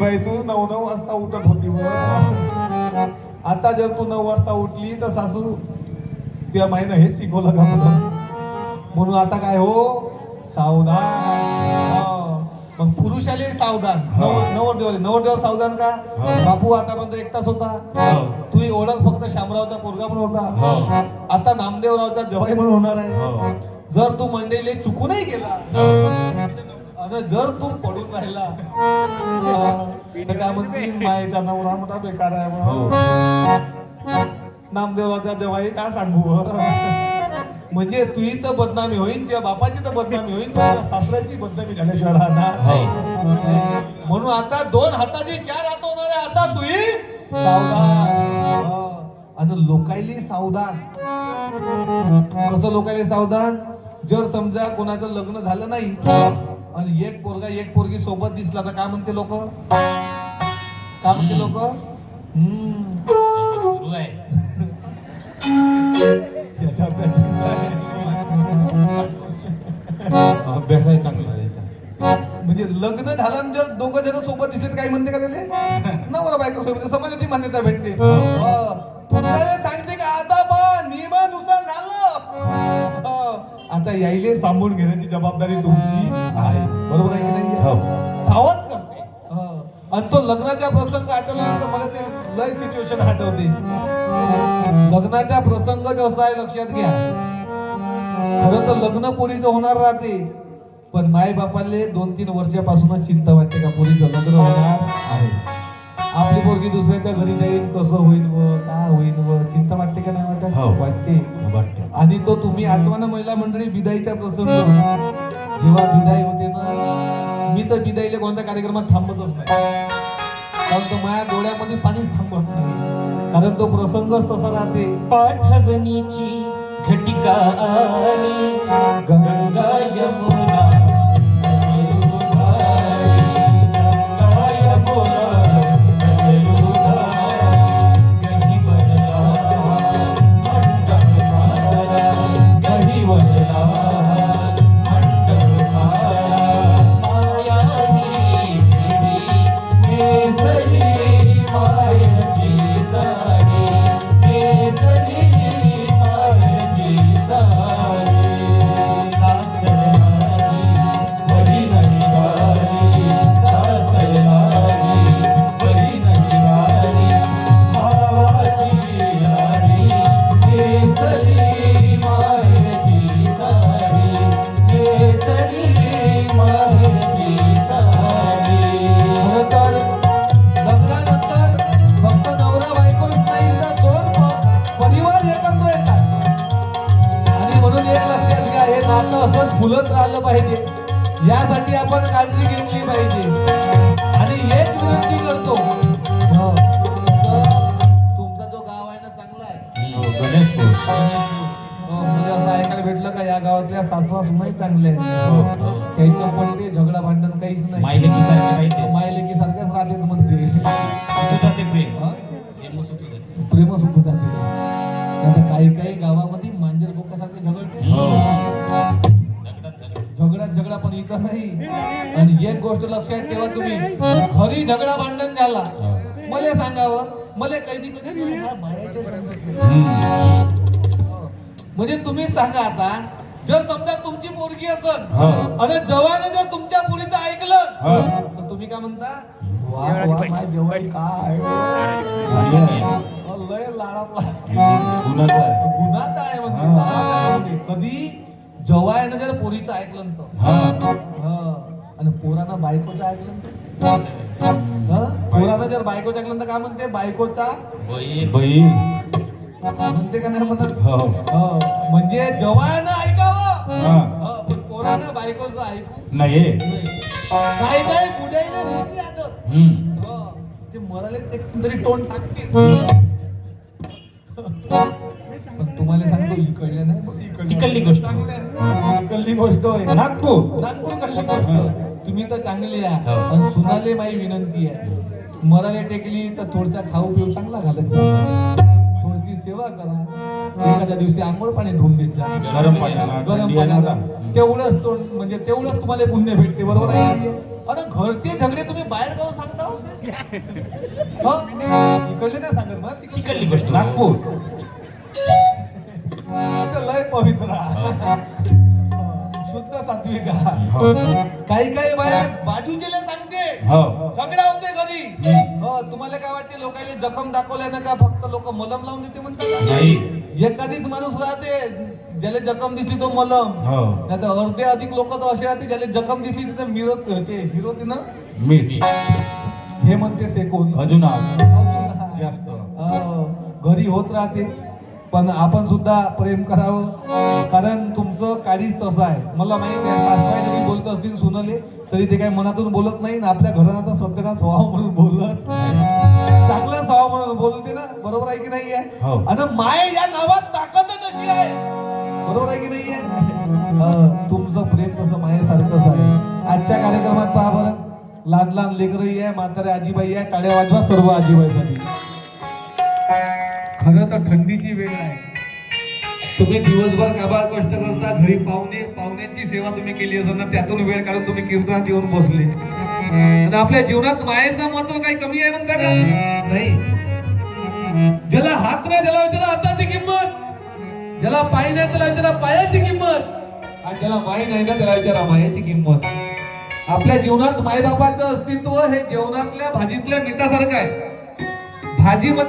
बाई तू नऊ नऊ वाजता उठत होती. आता जर तू नऊ वाजता उठली तर सासू तुझ्या माईनं हेच शिकवलं का मला म्हणून आता काय हो सावधान हो. मग पुरुषाले सावधान. नवर- नवरदेवाले नवरदेवाला सावधान का. बापू आतापर्यंत एकटाच होता. तू ओळख फक्त शामरावचा पोरगा पण. होता आता नामदेवरावचा जवाई म्हणून होणार आहे. जर तू मंडळीले चुकूनही गेला अरे जर तू पडून राहिला काय म्हणते मायेचा नवरा मोठा बेकार आहे हो. म्हणून. नामदेवाचा जवाई काय सांगू म्हणजे तुही तर बदनामी होईल किंवा बापाची तर बदनामी होईल सासऱ्याची बदनामी झाल्याशिवाय राहणार हो. म्हणून आता दोन हाताची चार हात होणार आहे आता तुही. आणि लोकायली सावधान कसं लोकायले सावधान जर समजा कोणाचं लग्न झालं नाही आणि एक पोरगा एक पोरगी सोबत दिसला तर काय म्हणते लोक काय म्हणते लोक सुरू आहे अभ्यास आहे चांगला. म्हणजे लग्न झालं जर दोघं जण सोबत दिसले तर काय म्हणते का त्याले नवरा बायको सोबत समाजाची मान्यता भेटते हो. तुम्हाला सांगते का आता बा नियमानुसार हो. आता यायले सांभाळून घेण्याची जबाबदारी तुमची आहे. बरोबर आहे की नाही? हो. सावध करते. हो. आणि तो लग्नाचा प्रसंग आठवल्यानंतर मला ते लय सिच्युएशन आठवते. लग्नाचा प्रसंग जो असा आहे लक्षात घ्या. खरं तर लग्न पोरीचं होणार राहते. पण माय बापाले दोन तीन वर्षापासूनच चिंता वाटते का पोरीचं लग्न होणार आहे. आपली पोरगी दुसऱ्याच्या घरी जाईल कसं होईल व काय होईल व चिंता वाटते का नाही वाटत? हो. वाटते. वाटतं. आणि तो तुम्ही आठवण महिला मंडळी विदाईचा प्रसंग. जेव्हा विदाई होते ना मी तर विदाईला कोणत्या कार्यक्रमात थांबतच नाही. कारण तो माझ्या डोळ्यामध्ये पाणीच थांबत नाही. कारण तो प्रसंगच तसा राहते. पाठवणीची घटिका आली गंगा यमुना नातं असंच फुलत राहिलं पाहिजे. यासाठी आपण काळजी घेतली पाहिजे. आणि एक विनंती करतो. हं, तुमचा जो गाव आहे ना चांगला आहे. हो. हो, म्हणजे असं ऐकायला भेटलं का या गावातल्या सासवा चांगले आहेत. हो, हो. त्याचं पण ते झगडा भांडण काहीच नाही. इथं नाही. आणि एक गोष्ट लक्षात ठेवा तुम्ही घरी झगडा भांडण झाला. मला सांगावं मला कधी कधी. म्हणजे तुम्ही सांगा आता जर समजा तुमची पोरगी असल. आणि जवाने जर तुमच्या पोरीचं ऐकलं. तर तुम्ही काय म्हणता? जवाई काय? लय लाडातला. पोरीचं ऐकलं हा. हा. आणि पोरानं बायकोचं ऐकलं हा? पोरानं जर बायकोचं ऐकलं तर काय म्हणते बायकोचा बैल. म्हणते का नाही म्हणत हो. हो. म्हणजे जवायनं ऐकावं पण पोरानं बायकोचं ऐकू नाही काय काय. हो. ते मराले ते तरी तोंड टाकते पण तुम्हाला सांगतो इकडले नाही. इकडली गोष्ट. आहे. इकडली गोष्ट आहे नागपूर. नागपूरकडली गोष्ट तुम्ही तर चांगली आहे. हो. आणि सुनाले माझी विनंती आहे. मराले टेकली तर थोडसा खाऊ पिऊ चांगला घालत जा. थोडीशी सेवा करा. एखाद्या दिवशी आंघोळ पाणी धुवून देत जा. गरम पाण्यानं, गरम थंडी आहे ना. तेवढंच तो म्हणजे तेवढंच तुम्हाला पुण्य भेटते बरोबर आहे? नाही? अरे घरचे झगडे तुम्ही बाहेर जाऊन सांगता हो? हो? इकडले नाही सांगत मला तिकडले. तिकडली गोष्ट. नागपूर. इथं लय पवित्र काही काही बाया बाजूचेला सांगते. हो. झगडा होते घरी. हो तुम्हाला काय वाटते लोकांनी जखम दाखवल्यानं का फक्त लोक मलम लावून देते म्हणतात एखादीच माणूस राहते ज्याला जखम दिसली तो मलम. हो. नाही तर अर्धे अधिक लोक तर असे राहते ज्याला जखम दिसली तिथं मिरत ते हिरो ना मीठ. हे म्हणते सेकून. अजून जास्त. हो, घरी होत राहते. पण आपण सुद्धा प्रेम करावं. कारण तुमचं काळीच तसं आहे. मला माहीत आहे सासवाई जरी बोलत असतील सुनले तरी ते काही मनातून बोलत नाही आणि आपल्या घराण्याचा सत्यना स्वभाव म्हणून बोलत चांगला स्वभाव म्हणून बोलते ना बरोबर आहे की नाही आहे हो. आणि माय या नावात ताकदच अशी आहे. बरोबर आहे की नाही आहे तुमचं प्रेम तसं मायेसारखंच आहे. आजच्या कार्यक्रमात पहा बरं. लहान लहान लेकरही आहे म्हातारे आजीबाई आहे टाळ्या वाजवा सर्व आजीबाईसाठी खरं तर थंडीची वेळ आहे. तुम्ही दिवसभर काबाड कष्ट करता घरी पाहुणे पाहुण्यांची सेवा तुम्ही केली असेल ना त्यातून वेळ काढून तुम्ही कीर्तनात येऊन बसले. आणि आपल्या जीवनात मायेचं महत्त्व काही कमी आहे म्हणता का? नाही. ज्याला हात नाही त्याला विचारा हाताची किंमत. ज्याला पाय नाही त्याला विचारा पायाची किंमत. आणि ज्याला माई नाही ना त्याला विचारा मायाची किंमत. आपल्या जीवनात मायबापाचं अस्तित्व हे जेवणातल्या भाजीतल्या मिठासारखं आहे. भाजीमध्ये